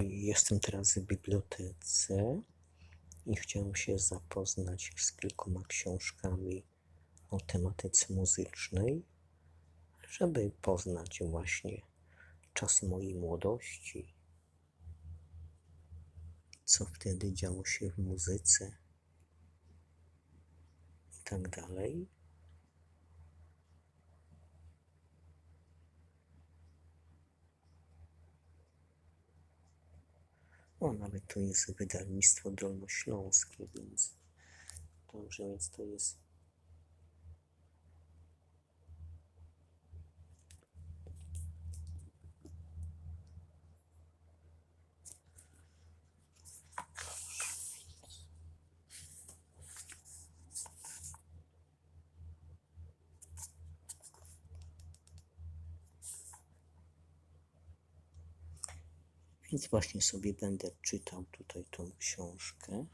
Jestem teraz w bibliotece i chciałem się zapoznać z kilkoma książkami o tematyce muzycznej, żeby poznać właśnie czas mojej młodości, co wtedy działo się w muzyce i tak dalej. O, nawet to jest wydawnictwo dolnośląskie, więc dobrze, więc to jest Więc właśnie sobie będę czytał tutaj tą książkę,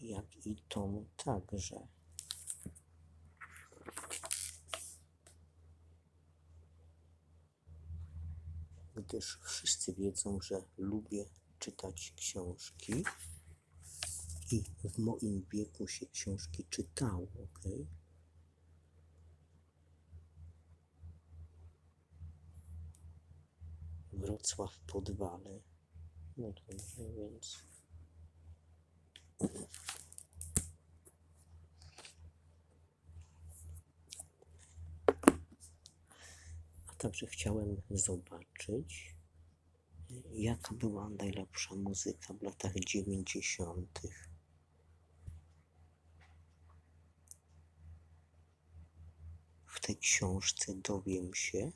jak i tą także. Gdyż wszyscy wiedzą, że lubię czytać książki i w moim wieku się książki czytało, ok? Wrocław Podwale. No dobrze, więc. A także chciałem zobaczyć, jaka była najlepsza muzyka w latach 90. W tej książce dowiem się,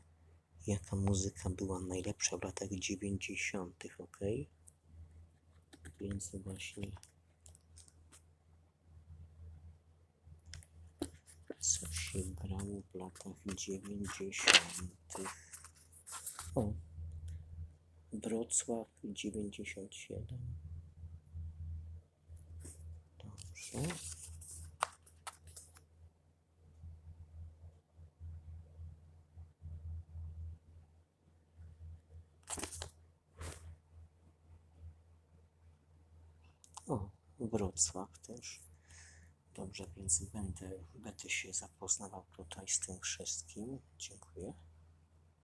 jaka muzyka była najlepsza w latach 90., ok? Więc właśnie co się brało w latach 90. O, Wrocław 97. Dobrze. O, Wrocław też. Dobrze, więc będę, będę się zapoznawał tutaj z tym wszystkim. Dziękuję.